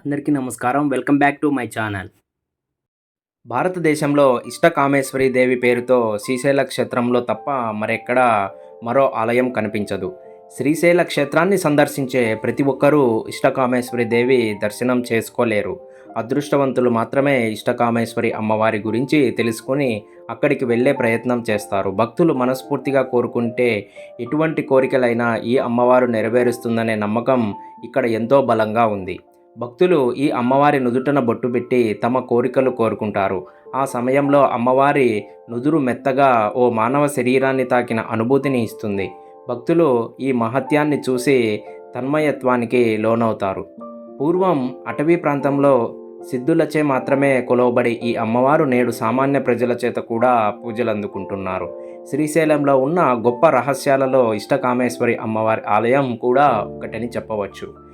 అందరికీ నమస్కారం. Welcome back to my channel. భారతదేశంలో ఇష్టకామేశ్వరి దేవి పేరుతో శ్రీశైల క్షేత్రంలో తప్ప మరెక్కడా మరో ఆలయం కనిపించదు. శ్రీశైల క్షేత్రాన్ని సందర్శించే ప్రతి ఒక్కరూ ఇష్టకామేశ్వరి దేవి దర్శనం చేసుకోలేరు. అదృష్టవంతులు మాత్రమే ఇష్టకామేశ్వరి అమ్మవారి గురించి తెలుసుకొని అక్కడికి వెళ్ళే ప్రయత్నం చేస్తారు. భక్తులు మనస్ఫూర్తిగా కోరుకుంటే ఎటువంటి కోరికలైనా ఈ అమ్మవారు నెరవేరుస్తుందనే నమ్మకం ఇక్కడ ఎంతో బలంగా ఉంది. భక్తులు ఈ అమ్మవారి నుదుటన బొట్టు పెట్టి తమ కోరికలు కోరుకుంటారు. ఆ సమయంలో అమ్మవారి నుదురు మెత్తగా ఓ మానవ శరీరాన్ని తాకిన అనుభూతిని ఇస్తుంది. భక్తులు ఈ మహత్యాన్ని చూసి తన్మయత్వానికి లోనవుతారు. పూర్వం అటవీ ప్రాంతంలో సిద్ధులచే మాత్రమే కొలవబడి ఈ అమ్మవారు నేడు సామాన్య ప్రజల చేత కూడా పూజలు అందుకుంటున్నారు శ్రీశైలంలో ఉన్న గొప్ప రహస్యాలలో ఇష్టకామేశ్వరి అమ్మవారి ఆలయం కూడా ఒకటని చెప్పవచ్చు.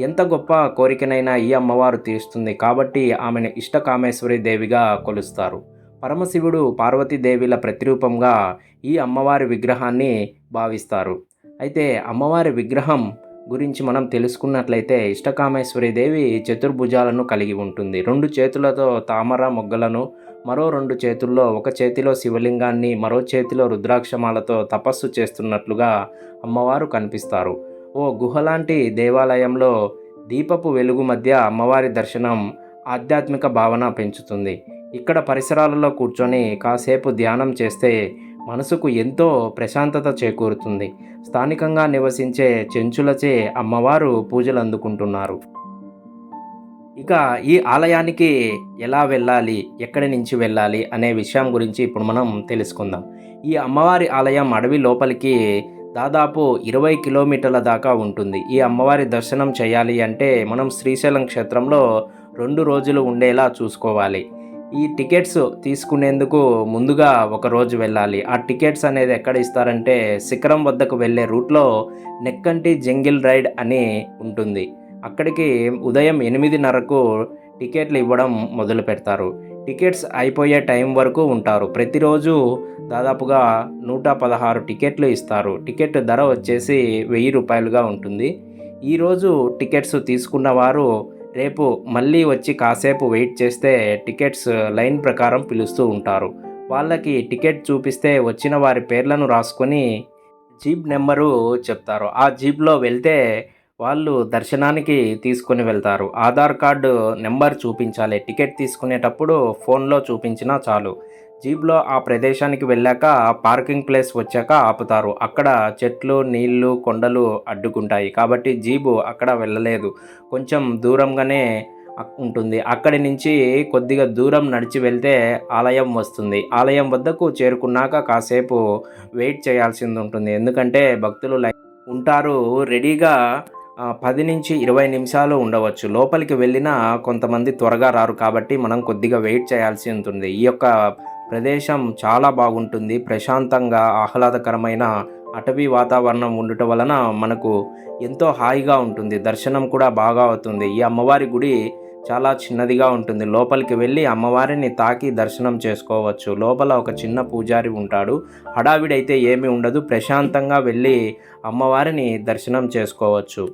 ఎంత గొప్ప కోరికనైనా ఈ అమ్మవారు తీరుస్తుంది కాబట్టి ఆమెను ఇష్టకామేశ్వరి దేవిగా కొలుస్తారు. పరమశివుడు పార్వతీదేవిల ప్రతిరూపంగా ఈ అమ్మవారి విగ్రహాన్ని భావిస్తారు. అయితే అమ్మవారి విగ్రహం గురించి మనం తెలుసుకున్నట్లయితే ఇష్టకామేశ్వరి దేవి చతుర్భుజాలను కలిగి ఉంటుంది. రెండు చేతులతో తామర మొగ్గలను మరో రెండు చేతుల్లో ఒక చేతిలో శివలింగాన్ని మరో చేతిలో రుద్రాక్షమాలతో తపస్సు చేస్తున్నట్లుగా అమ్మవారు కనిపిస్తారు. ఓ గుహలాంటి దేవాలయంలో దీపపు వెలుగు మధ్య అమ్మవారి దర్శనం ఆధ్యాత్మిక భావన పెంచుతుంది. ఇక్కడ పరిసరాలలో కూర్చొని కాసేపు ధ్యానం చేస్తే మనసుకు ఎంతో ప్రశాంతత చేకూరుతుంది. స్థానికంగా నివసించే చెంచులచే అమ్మవారు పూజలు అందుకుంటున్నారు. ఇక ఈ ఆలయానికి ఎలా వెళ్ళాలి ఎక్కడి నుంచి వెళ్ళాలి అనే విషయం గురించి ఇప్పుడు మనం తెలుసుకుందాం. ఈ అమ్మవారి ఆలయం అడవి లోపలికి దాదాపు ఇరవై కిలోమీటర్ల దాకా ఉంటుంది. ఈ అమ్మవారి దర్శనం చేయాలి అంటే మనం శ్రీశైలం క్షేత్రంలో రెండు రోజులు ఉండేలా చూసుకోవాలి. ఈ టికెట్స్ తీసుకునేందుకు ముందుగా ఒక రోజు వెళ్ళాలి. ఆ టికెట్స్ అనేది ఎక్కడ ఇస్తారంటే శిఖరం వద్దకు వెళ్ళే రూట్లో నెక్కంటి జంగిల్ రైడ్ అని ఉంటుంది. అక్కడికి ఉదయం ఎనిమిదిన్నరకు టికెట్లు ఇవ్వడం మొదలు పెడతారు టికెట్స్ అయిపోయే టైం వరకు ఉంటారు. ప్రతిరోజు దాదాపుగా నూట పదహారు టికెట్లు ఇస్తారు. టికెట్ ధర వచ్చేసి వెయ్యి రూపాయలుగా ఉంటుంది. ఈరోజు టికెట్స్ తీసుకున్న వారు రేపు మళ్ళీ వచ్చి కాసేపు వెయిట్ చేస్తే టికెట్స్ లైన్ ప్రకారం పిలుస్తూ ఉంటారు. వాళ్ళకి టికెట్ చూపిస్తే వచ్చిన వారి పేర్లను రాసుకొని జీప్ నెంబరు చెప్తారు. ఆ జీప్లో వెళ్తే వాళ్ళు దర్శనానికి తీసుకుని వెళ్తారు. ఆధార్ కార్డు నెంబర్ చూపించాలి. టికెట్ తీసుకునేటప్పుడు ఫోన్లో చూపించినా చాలు. జీప్లో ఆ ప్రదేశానికి వెళ్ళాక పార్కింగ్ ప్లేస్ వచ్చాక ఆపుతారు. అక్కడ చెట్లు నీళ్ళు కొండలు అడ్డుకుంటాయి. కాబట్టి జీబు అక్కడ వెళ్ళలేదు. కొంచెం దూరంగానే ఉంటుంది. అక్కడి నుంచి కొద్దిగా దూరం నడిచి వెళ్తే ఆలయం వస్తుంది. ఆలయం వద్దకు చేరుకున్నాక కాసేపు వెయిట్ చేయాల్సింది ఉంటుంది. ఎందుకంటే భక్తులు లైన్ ఉంటారు రెడీగా పది నుంచి ఇరవై నిమిషాలు ఉండవచ్చు. లోపలికి వెళ్ళినా కొంతమంది త్వరగా రారు కాబట్టి మనం కొద్దిగా వెయిట్ చేయాల్సి ఉంటుంది. ఈ యొక్క ప్రదేశం చాలా బాగుంటుంది. ప్రశాంతంగా ఆహ్లాదకరమైన అటవీ వాతావరణం ఉండటం వలన మనకు ఎంతో హాయిగా ఉంటుంది. దర్శనం కూడా బాగా అవుతుంది. ఈ అమ్మవారి గుడి చాలా చిన్నదిగా ఉంటుంది. లోపలికి వెళ్ళి అమ్మవారిని తాకి దర్శనం చేసుకోవచ్చు. లోపల ఒక చిన్న పూజారి ఉంటాడు. హడావిడైతే ఏమీ ఉండదు. ప్రశాంతంగా వెళ్ళి అమ్మవారిని దర్శనం చేసుకోవచ్చు.